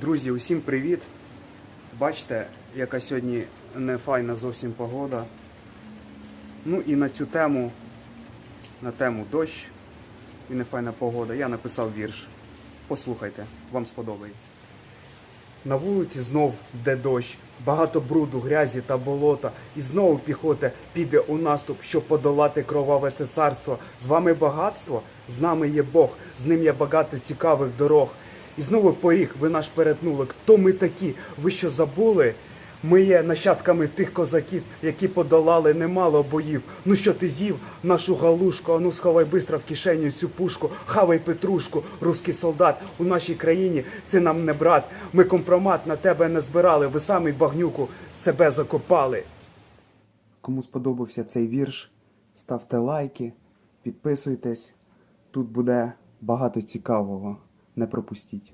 Друзі, усім привіт! Бачите, яка сьогодні не файна зовсім погода. Ну і на цю тему, на тему дощ і не файна погода, я написав вірш. Послухайте, вам сподобається. На вулиці знов йде дощ, багато бруду, грязі та болота, і знову піхота піде у наступ, щоб подолати кроваве це царство. З вами багатство, з нами є Бог, з ним є багато цікавих дорог. І знову поріг ви наш перетнули. Хто ми такі? Ви що забули? Ми є нащадками тих козаків, які подолали немало боїв. Ну що ти з'їв нашу галушку, ану сховай бистро в кишеню цю пушку, хавай петрушку, руський солдат у нашій країні це нам не брат. Ми компромат на тебе не збирали, ви самі багнюку себе закопали. Кому сподобався цей вірш, ставте лайки, підписуйтесь. Тут буде багато цікавого не пропустіть.